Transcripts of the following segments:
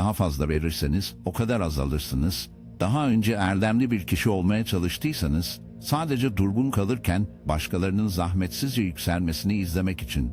daha fazla verirseniz o kadar azalırsınız. Daha önce erdemli bir kişi olmaya çalıştıysanız sadece durgun kalırken başkalarının zahmetsizce yükselmesini izlemek için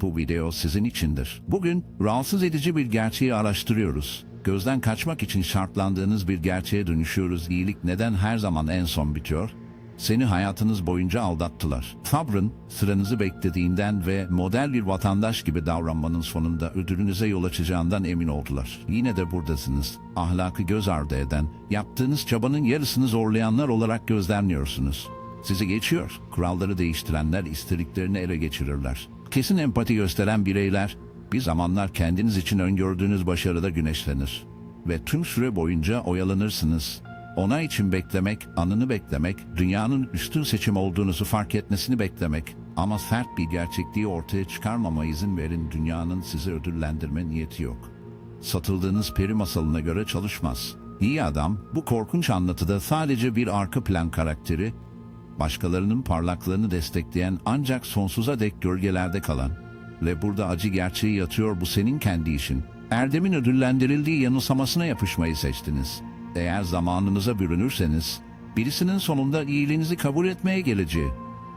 bu video sizin içindir. Bugün rahatsız edici bir gerçeği araştırıyoruz. Gözden kaçmak için şartlandığınız bir gerçeğe dönüşüyoruz. İyilik neden her zaman en son bitiyor? Seni hayatınız boyunca aldattılar. Sabrın, sıranızı beklediğinden ve model bir vatandaş gibi davranmanın sonunda ödülünüze yol açacağından emin oldular. Yine de buradasınız. Ahlakı göz ardı eden, yaptığınız çabanın yarısını zorlayanlar olarak gözlemliyorsunuz. Sizi geçiyor. Kuralları değiştirenler istediklerini ele geçirirler. Kesin empati gösteren bireyler bir zamanlar kendiniz için öngördüğünüz başarıda güneşlenir. Ve tüm süre boyunca oyalanırsınız. Ona için beklemek, anını beklemek, dünyanın üstün seçim olduğunuzu fark etmesini beklemek. Ama sert bir gerçekliği ortaya çıkarmama izin verin dünyanın sizi ödüllendirme niyeti yok. Satıldığınız peri masalına göre çalışmaz. İyi adam bu korkunç anlatıda sadece bir arka plan karakteri, başkalarının parlaklığını destekleyen ancak sonsuza dek gölgelerde kalan ve burada acı gerçeği yatıyor bu senin kendi işin. Erdemin ödüllendirildiği yanılsamasına yapışmayı seçtiniz. Eğer zamanınıza bürünürseniz, birisinin sonunda iyiliğinizi kabul etmeye geleceği.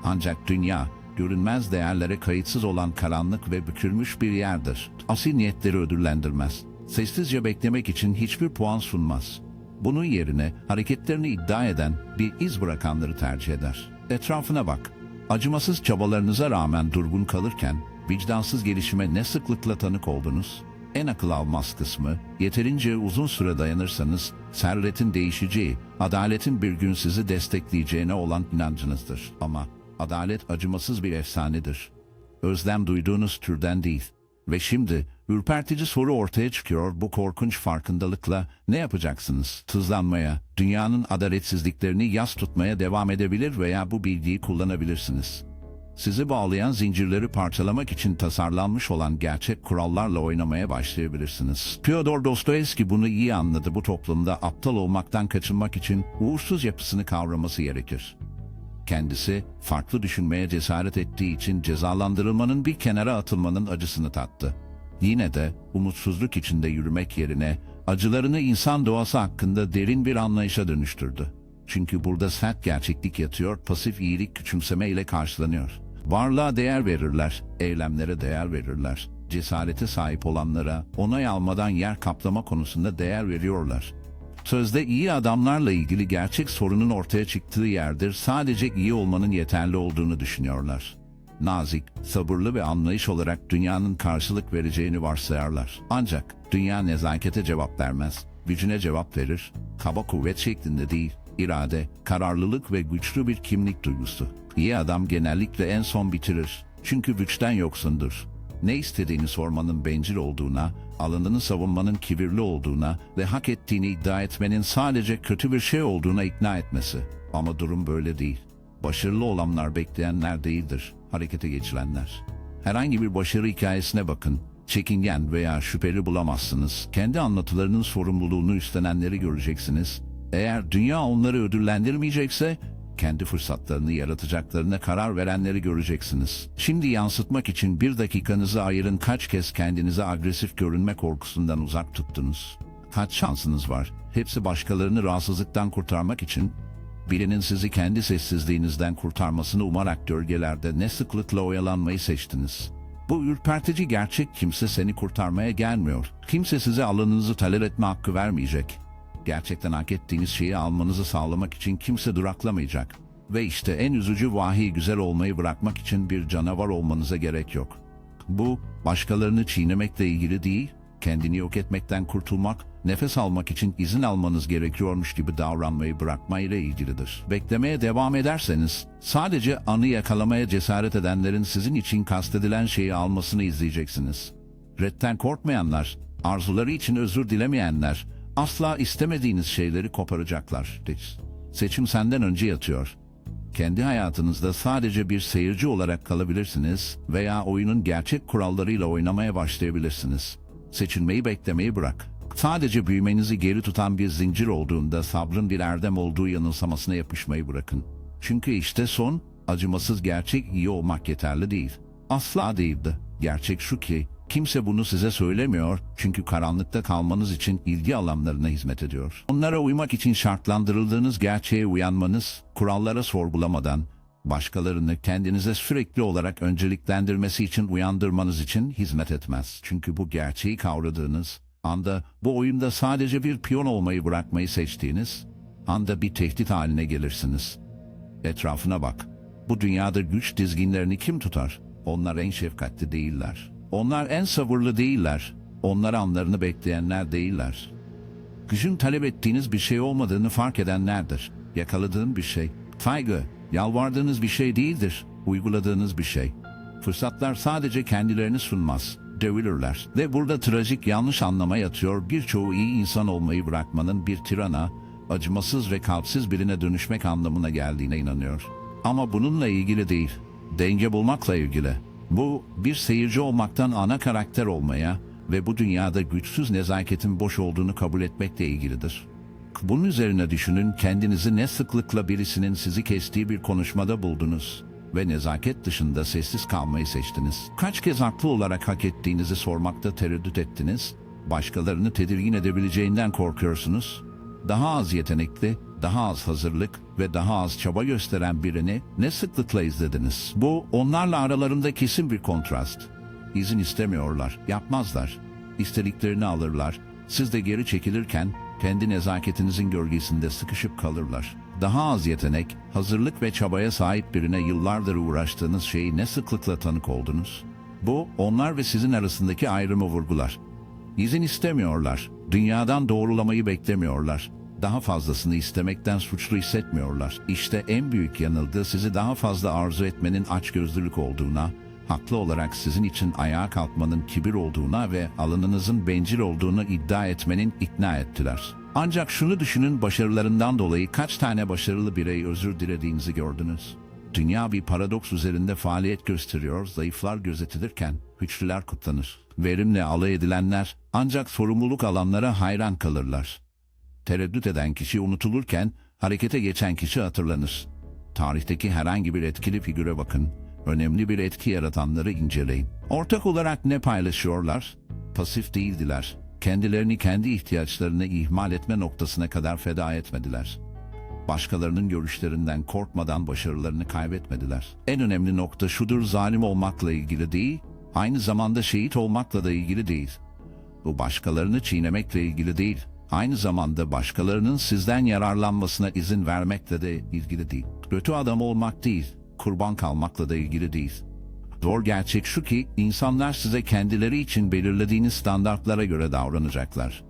Ancak dünya, görünmez değerlere kayıtsız olan karanlık ve bükülmüş bir yerdir. Asil niyetleri ödüllendirmez. Sessizce beklemek için hiçbir puan sunmaz. Bunun yerine hareketlerini iddia eden bir iz bırakanları tercih eder. Etrafına bak. Acımasız çabalarınıza rağmen durgun kalırken vicdansız gelişime ne sıklıkla tanık oldunuz? En akıl almaz kısmı, yeterince uzun süre dayanırsanız servetin değişeceği, adaletin bir gün sizi destekleyeceğine olan inancınızdır. Ama adalet acımasız bir efsanedir. Özlem duyduğunuz türden değil. Ve şimdi ürpertici soru ortaya çıkıyor bu korkunç farkındalıkla ne yapacaksınız? Tızlanmaya, dünyanın adaletsizliklerini yas tutmaya devam edebilir veya bu bilgiyi kullanabilirsiniz. Sizi bağlayan zincirleri parçalamak için tasarlanmış olan gerçek kurallarla oynamaya başlayabilirsiniz. Fyodor Dostoyevski bunu iyi anladı. Bu toplumda aptal olmaktan kaçınmak için uğursuz yapısını kavraması gerekir. Kendisi farklı düşünmeye cesaret ettiği için cezalandırılmanın bir kenara atılmanın acısını tattı. Yine de umutsuzluk içinde yürümek yerine acılarını insan doğası hakkında derin bir anlayışa dönüştürdü. Çünkü burada sert gerçeklik yatıyor, pasif iyilik küçümseme ile karşılanıyor. Varlığa değer verirler, eylemlere değer verirler. Cesarete sahip olanlara onay almadan yer kaplama konusunda değer veriyorlar. Sözde iyi adamlarla ilgili gerçek sorunun ortaya çıktığı yerdir sadece iyi olmanın yeterli olduğunu düşünüyorlar. Nazik, sabırlı ve anlayış olarak dünyanın karşılık vereceğini varsayarlar. Ancak dünya nezakete cevap vermez, gücüne cevap verir, kaba kuvvet şeklinde değil, irade, kararlılık ve güçlü bir kimlik duygusu. İyi adam genellikle en son bitirir. Çünkü güçten yoksundur. Ne istediğini sormanın bencil olduğuna, alanını savunmanın kibirli olduğuna ve hak ettiğini iddia etmenin sadece kötü bir şey olduğuna ikna etmesi. Ama durum böyle değil. Başarılı olanlar bekleyenler değildir, harekete geçilenler. Herhangi bir başarı hikayesine bakın. Çekingen veya şüpheli bulamazsınız. Kendi anlatılarının sorumluluğunu üstlenenleri göreceksiniz. Eğer dünya onları ödüllendirmeyecekse kendi fırsatlarını yaratacaklarına karar verenleri göreceksiniz. Şimdi yansıtmak için bir dakikanızı ayırın kaç kez kendinize agresif görünme korkusundan uzak tuttunuz. Kaç şansınız var? Hepsi başkalarını rahatsızlıktan kurtarmak için birinin sizi kendi sessizliğinizden kurtarmasını umarak gölgelerde ne sıklıkla oyalanmayı seçtiniz. Bu ürpertici gerçek kimse seni kurtarmaya gelmiyor. Kimse size alanınızı talep etme hakkı vermeyecek gerçekten hak ettiğiniz şeyi almanızı sağlamak için kimse duraklamayacak. Ve işte en üzücü vahiy güzel olmayı bırakmak için bir canavar olmanıza gerek yok. Bu, başkalarını çiğnemekle ilgili değil, kendini yok etmekten kurtulmak, nefes almak için izin almanız gerekiyormuş gibi davranmayı bırakmayla ilgilidir. Beklemeye devam ederseniz, sadece anı yakalamaya cesaret edenlerin sizin için kastedilen şeyi almasını izleyeceksiniz. Redden korkmayanlar, arzuları için özür dilemeyenler, asla istemediğiniz şeyleri koparacaklar. Seçim senden önce yatıyor. Kendi hayatınızda sadece bir seyirci olarak kalabilirsiniz veya oyunun gerçek kurallarıyla oynamaya başlayabilirsiniz. Seçilmeyi beklemeyi bırak. Sadece büyümenizi geri tutan bir zincir olduğunda sabrın bir erdem olduğu yanılsamasına yapışmayı bırakın. Çünkü işte son, acımasız gerçek iyi olmak yeterli değil. Asla değildi. Gerçek şu ki, Kimse bunu size söylemiyor çünkü karanlıkta kalmanız için ilgi alanlarına hizmet ediyor. Onlara uymak için şartlandırıldığınız gerçeğe uyanmanız, kurallara sorgulamadan, başkalarını kendinize sürekli olarak önceliklendirmesi için uyandırmanız için hizmet etmez. Çünkü bu gerçeği kavradığınız anda bu oyunda sadece bir piyon olmayı bırakmayı seçtiğiniz anda bir tehdit haline gelirsiniz. Etrafına bak. Bu dünyada güç dizginlerini kim tutar? Onlar en şefkatli değiller. Onlar en sabırlı değiller. Onlar anlarını bekleyenler değiller. Gücün talep ettiğiniz bir şey olmadığını fark edenlerdir. Yakaladığın bir şey, saygı, yalvardığınız bir şey değildir. Uyguladığınız bir şey. Fırsatlar sadece kendilerini sunmaz. Dövülürler. Ve burada trajik yanlış anlama yatıyor. Birçoğu iyi insan olmayı bırakmanın bir tirana, acımasız ve kalpsiz birine dönüşmek anlamına geldiğine inanıyor. Ama bununla ilgili değil. Denge bulmakla ilgili. Bu bir seyirci olmaktan ana karakter olmaya ve bu dünyada güçsüz nezaketin boş olduğunu kabul etmekle ilgilidir. Bunun üzerine düşünün kendinizi ne sıklıkla birisinin sizi kestiği bir konuşmada buldunuz ve nezaket dışında sessiz kalmayı seçtiniz. Kaç kez haklı olarak hak ettiğinizi sormakta tereddüt ettiniz, başkalarını tedirgin edebileceğinden korkuyorsunuz. Daha az yetenekli, daha az hazırlık ve daha az çaba gösteren birini ne sıklıkla izlediniz? Bu onlarla aralarında kesin bir kontrast. İzin istemiyorlar, yapmazlar. İstediklerini alırlar. Siz de geri çekilirken kendi nezaketinizin gölgesinde sıkışıp kalırlar. Daha az yetenek, hazırlık ve çabaya sahip birine yıllardır uğraştığınız şeyi ne sıklıkla tanık oldunuz? Bu, onlar ve sizin arasındaki ayrımı vurgular. İzin istemiyorlar. Dünyadan doğrulamayı beklemiyorlar. Daha fazlasını istemekten suçlu hissetmiyorlar. İşte en büyük yanılgı sizi daha fazla arzu etmenin açgözlülük olduğuna, haklı olarak sizin için ayağa kalkmanın kibir olduğuna ve alanınızın bencil olduğunu iddia etmenin ikna ettiler. Ancak şunu düşünün başarılarından dolayı kaç tane başarılı birey özür dilediğinizi gördünüz. Dünya bir paradoks üzerinde faaliyet gösteriyor, zayıflar gözetilirken güçlüler kutlanır. Verimle alay edilenler ancak sorumluluk alanlara hayran kalırlar. Tereddüt eden kişi unutulurken harekete geçen kişi hatırlanır. Tarihteki herhangi bir etkili figüre bakın. Önemli bir etki yaratanları inceleyin. Ortak olarak ne paylaşıyorlar? Pasif değildiler. Kendilerini kendi ihtiyaçlarını ihmal etme noktasına kadar feda etmediler. Başkalarının görüşlerinden korkmadan başarılarını kaybetmediler. En önemli nokta şudur zalim olmakla ilgili değil, aynı zamanda şehit olmakla da ilgili değil. Bu başkalarını çiğnemekle ilgili değil, aynı zamanda başkalarının sizden yararlanmasına izin vermekle de ilgili değil. Kötü adam olmak değil, kurban kalmakla da ilgili değil. Zor gerçek şu ki insanlar size kendileri için belirlediğiniz standartlara göre davranacaklar.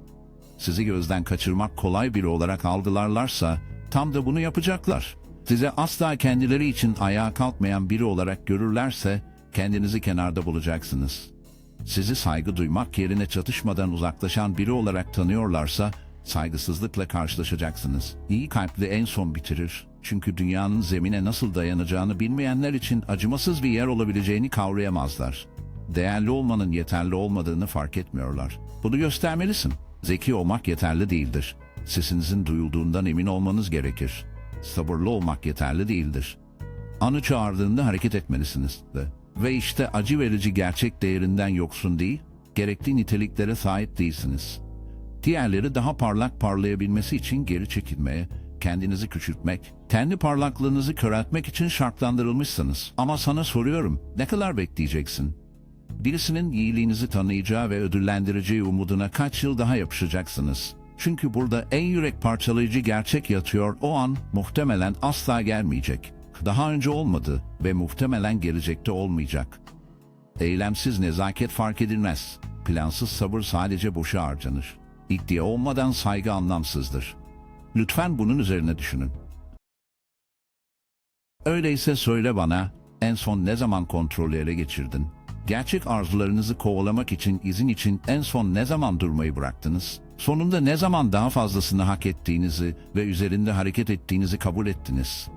Sizi gözden kaçırmak kolay biri olarak algılarlarsa tam da bunu yapacaklar. Size asla kendileri için ayağa kalkmayan biri olarak görürlerse kendinizi kenarda bulacaksınız. Sizi saygı duymak yerine çatışmadan uzaklaşan biri olarak tanıyorlarsa saygısızlıkla karşılaşacaksınız. İyi kalpli en son bitirir. Çünkü dünyanın zemine nasıl dayanacağını bilmeyenler için acımasız bir yer olabileceğini kavrayamazlar. Değerli olmanın yeterli olmadığını fark etmiyorlar. Bunu göstermelisin. Zeki olmak yeterli değildir. Sesinizin duyulduğundan emin olmanız gerekir. Sabırlı olmak yeterli değildir. Anı çağırdığında hareket etmelisiniz de. Ve işte acı verici gerçek değerinden yoksun değil, gerekli niteliklere sahip değilsiniz. Diğerleri daha parlak parlayabilmesi için geri çekilmeye, kendinizi küçültmek, kendi parlaklığınızı köreltmek için şartlandırılmışsınız. Ama sana soruyorum, ne kadar bekleyeceksin? Birisinin iyiliğinizi tanıyacağı ve ödüllendireceği umuduna kaç yıl daha yapışacaksınız? Çünkü burada en yürek parçalayıcı gerçek yatıyor o an muhtemelen asla gelmeyecek. Daha önce olmadı ve muhtemelen gelecekte olmayacak. Eylemsiz nezaket fark edilmez. Plansız sabır sadece boşa harcanır. İddia olmadan saygı anlamsızdır. Lütfen bunun üzerine düşünün. Öyleyse söyle bana, en son ne zaman kontrolü ele geçirdin? Gerçek arzularınızı kovalamak için izin için en son ne zaman durmayı bıraktınız? Sonunda ne zaman daha fazlasını hak ettiğinizi ve üzerinde hareket ettiğinizi kabul ettiniz?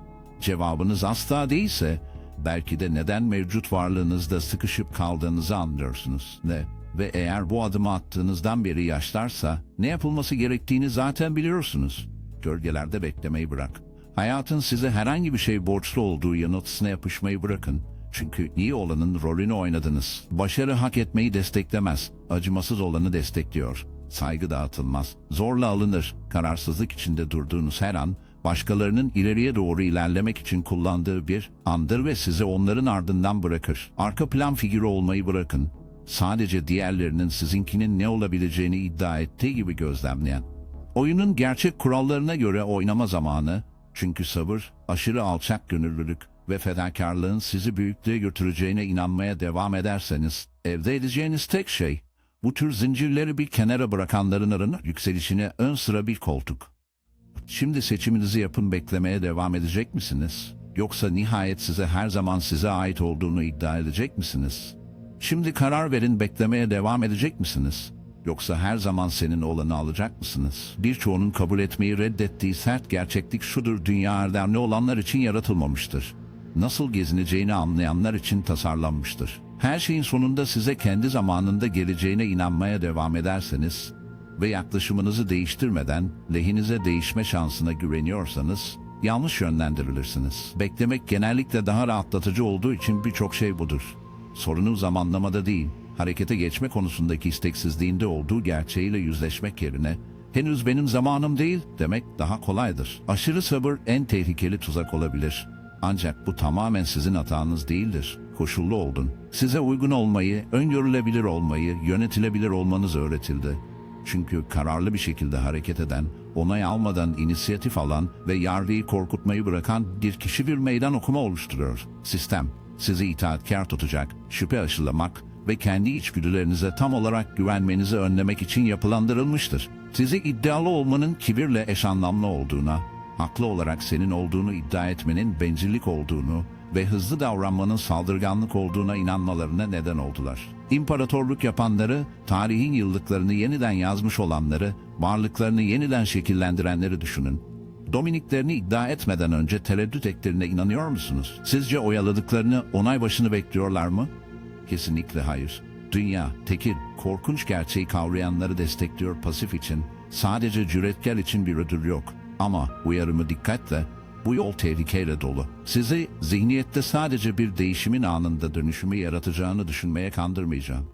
Cevabınız asla değilse, belki de neden mevcut varlığınızda sıkışıp kaldığınızı anlıyorsunuz. Ne? Ve eğer bu adımı attığınızdan beri yaşlarsa, ne yapılması gerektiğini zaten biliyorsunuz. Gölgelerde beklemeyi bırak. Hayatın size herhangi bir şey borçlu olduğu yanıltısına yapışmayı bırakın. Çünkü iyi olanın rolünü oynadınız. Başarı hak etmeyi desteklemez. Acımasız olanı destekliyor. Saygı dağıtılmaz. Zorla alınır. Kararsızlık içinde durduğunuz her an, başkalarının ileriye doğru ilerlemek için kullandığı bir andır ve sizi onların ardından bırakır. Arka plan figürü olmayı bırakın. Sadece diğerlerinin sizinkinin ne olabileceğini iddia ettiği gibi gözlemleyen. Oyunun gerçek kurallarına göre oynama zamanı, çünkü sabır, aşırı alçak gönüllülük ve fedakarlığın sizi büyüklüğe götüreceğine inanmaya devam ederseniz, elde edeceğiniz tek şey, bu tür zincirleri bir kenara bırakanların arına yükselişine ön sıra bir koltuk. Şimdi seçiminizi yapın beklemeye devam edecek misiniz? Yoksa nihayet size her zaman size ait olduğunu iddia edecek misiniz? Şimdi karar verin beklemeye devam edecek misiniz? Yoksa her zaman senin olanı alacak mısınız? Birçoğunun kabul etmeyi reddettiği sert gerçeklik şudur dünya erdemli olanlar için yaratılmamıştır. Nasıl gezineceğini anlayanlar için tasarlanmıştır. Her şeyin sonunda size kendi zamanında geleceğine inanmaya devam ederseniz ve yaklaşımınızı değiştirmeden lehinize değişme şansına güveniyorsanız yanlış yönlendirilirsiniz. Beklemek genellikle daha rahatlatıcı olduğu için birçok şey budur. Sorunun zamanlamada değil, harekete geçme konusundaki isteksizliğinde olduğu gerçeğiyle yüzleşmek yerine henüz benim zamanım değil demek daha kolaydır. Aşırı sabır en tehlikeli tuzak olabilir. Ancak bu tamamen sizin hatanız değildir. Koşullu oldun. Size uygun olmayı, öngörülebilir olmayı, yönetilebilir olmanız öğretildi. Çünkü kararlı bir şekilde hareket eden, onay almadan inisiyatif alan ve yargıyı korkutmayı bırakan bir kişi bir meydan okuma oluşturuyor. Sistem, sizi itaatkar tutacak, şüphe aşılamak ve kendi içgüdülerinize tam olarak güvenmenizi önlemek için yapılandırılmıştır. Sizi iddialı olmanın kibirle eş anlamlı olduğuna, haklı olarak senin olduğunu iddia etmenin bencillik olduğunu ve hızlı davranmanın saldırganlık olduğuna inanmalarına neden oldular. İmparatorluk yapanları, tarihin yıllıklarını yeniden yazmış olanları, varlıklarını yeniden şekillendirenleri düşünün. Dominiklerini iddia etmeden önce tereddüt ettiklerine inanıyor musunuz? Sizce oyaladıklarını onay başını bekliyorlar mı? Kesinlikle hayır. Dünya, tekil, korkunç gerçeği kavrayanları destekliyor pasif için. Sadece cüretkar için bir ödül yok. Ama uyarımı dikkatle, bu yol tehlikeyle dolu. Sizi zihniyette sadece bir değişimin anında dönüşümü yaratacağını düşünmeye kandırmayacağım.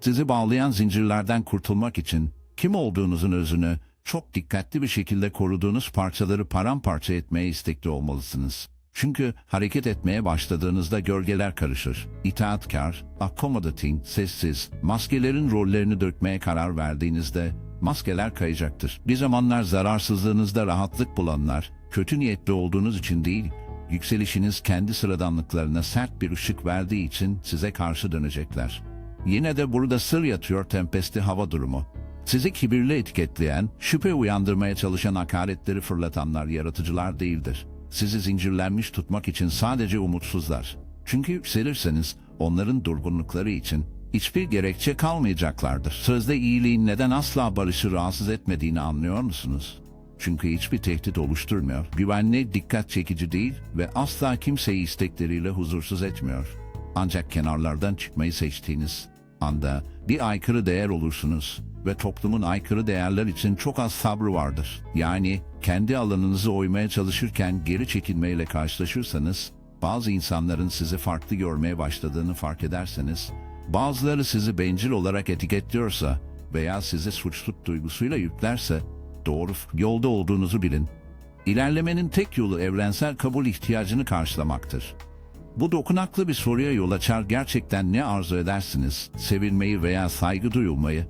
Sizi bağlayan zincirlerden kurtulmak için kim olduğunuzun özünü çok dikkatli bir şekilde koruduğunuz parçaları paramparça etmeye istekli olmalısınız. Çünkü hareket etmeye başladığınızda gölgeler karışır. İtaatkar, accommodating, sessiz, maskelerin rollerini dökmeye karar verdiğinizde maskeler kayacaktır. Bir zamanlar zararsızlığınızda rahatlık bulanlar, kötü niyetli olduğunuz için değil, yükselişiniz kendi sıradanlıklarına sert bir ışık verdiği için size karşı dönecekler. Yine de burada sır yatıyor tempesti hava durumu. Sizi kibirli etiketleyen, şüphe uyandırmaya çalışan hakaretleri fırlatanlar yaratıcılar değildir. Sizi zincirlenmiş tutmak için sadece umutsuzlar. Çünkü yükselirseniz onların durgunlukları için hiçbir gerekçe kalmayacaklardır. Sözde iyiliğin neden asla barışı rahatsız etmediğini anlıyor musunuz? Çünkü hiçbir tehdit oluşturmuyor. Güvenli, dikkat çekici değil ve asla kimseyi istekleriyle huzursuz etmiyor. Ancak kenarlardan çıkmayı seçtiğiniz anda bir aykırı değer olursunuz ve toplumun aykırı değerler için çok az sabrı vardır. Yani kendi alanınızı oymaya çalışırken geri çekilmeyle karşılaşırsanız, bazı insanların sizi farklı görmeye başladığını fark ederseniz, bazıları sizi bencil olarak etiketliyorsa veya sizi suçluluk duygusuyla yüklerse, doğru yolda olduğunuzu bilin. İlerlemenin tek yolu evrensel kabul ihtiyacını karşılamaktır. Bu dokunaklı bir soruya yol açar gerçekten ne arzu edersiniz? Sevilmeyi veya saygı duyulmayı?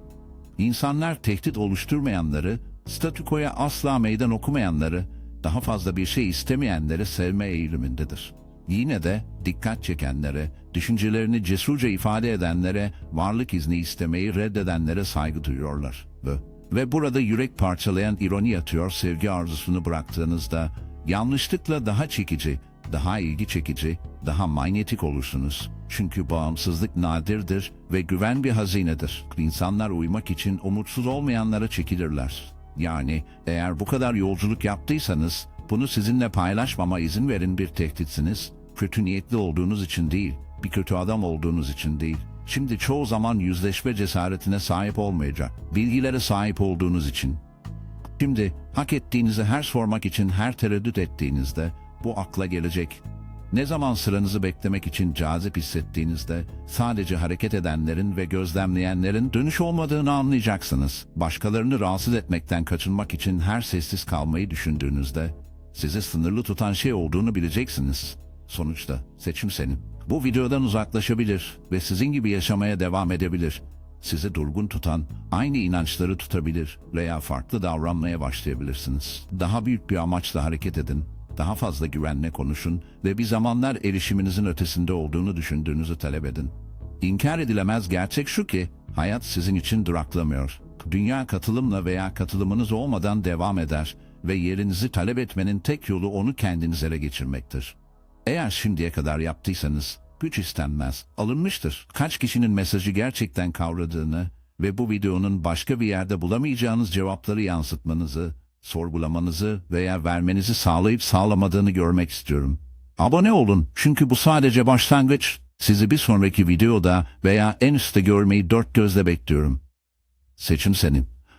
İnsanlar tehdit oluşturmayanları, statükoya asla meydan okumayanları, daha fazla bir şey istemeyenleri sevme eğilimindedir. Yine de dikkat çekenlere, düşüncelerini cesurca ifade edenlere, varlık izni istemeyi reddedenlere saygı duyuyorlar. Ve, ve burada yürek parçalayan ironi yatıyor sevgi arzusunu bıraktığınızda, yanlışlıkla daha çekici, daha ilgi çekici, daha manyetik olursunuz. Çünkü bağımsızlık nadirdir ve güven bir hazinedir. İnsanlar uymak için umutsuz olmayanlara çekilirler. Yani eğer bu kadar yolculuk yaptıysanız bunu sizinle paylaşmama izin verin bir tehditsiniz. Kötü niyetli olduğunuz için değil, bir kötü adam olduğunuz için değil. Şimdi çoğu zaman yüzleşme cesaretine sahip olmayacak. Bilgilere sahip olduğunuz için. Şimdi hak ettiğinizi her sormak için her tereddüt ettiğinizde bu akla gelecek. Ne zaman sıranızı beklemek için cazip hissettiğinizde sadece hareket edenlerin ve gözlemleyenlerin dönüş olmadığını anlayacaksınız. Başkalarını rahatsız etmekten kaçınmak için her sessiz kalmayı düşündüğünüzde sizi sınırlı tutan şey olduğunu bileceksiniz. Sonuçta seçim senin. Bu videodan uzaklaşabilir ve sizin gibi yaşamaya devam edebilir. Sizi durgun tutan aynı inançları tutabilir veya farklı davranmaya başlayabilirsiniz. Daha büyük bir amaçla hareket edin. Daha fazla güvenle konuşun ve bir zamanlar erişiminizin ötesinde olduğunu düşündüğünüzü talep edin. İnkar edilemez gerçek şu ki hayat sizin için duraklamıyor. Dünya katılımla veya katılımınız olmadan devam eder ve yerinizi talep etmenin tek yolu onu kendiniz ele geçirmektir. Eğer şimdiye kadar yaptıysanız güç istenmez, alınmıştır. Kaç kişinin mesajı gerçekten kavradığını ve bu videonun başka bir yerde bulamayacağınız cevapları yansıtmanızı, sorgulamanızı veya vermenizi sağlayıp sağlamadığını görmek istiyorum. Abone olun çünkü bu sadece başlangıç. Sizi bir sonraki videoda veya en üstte görmeyi dört gözle bekliyorum. Seçim senin.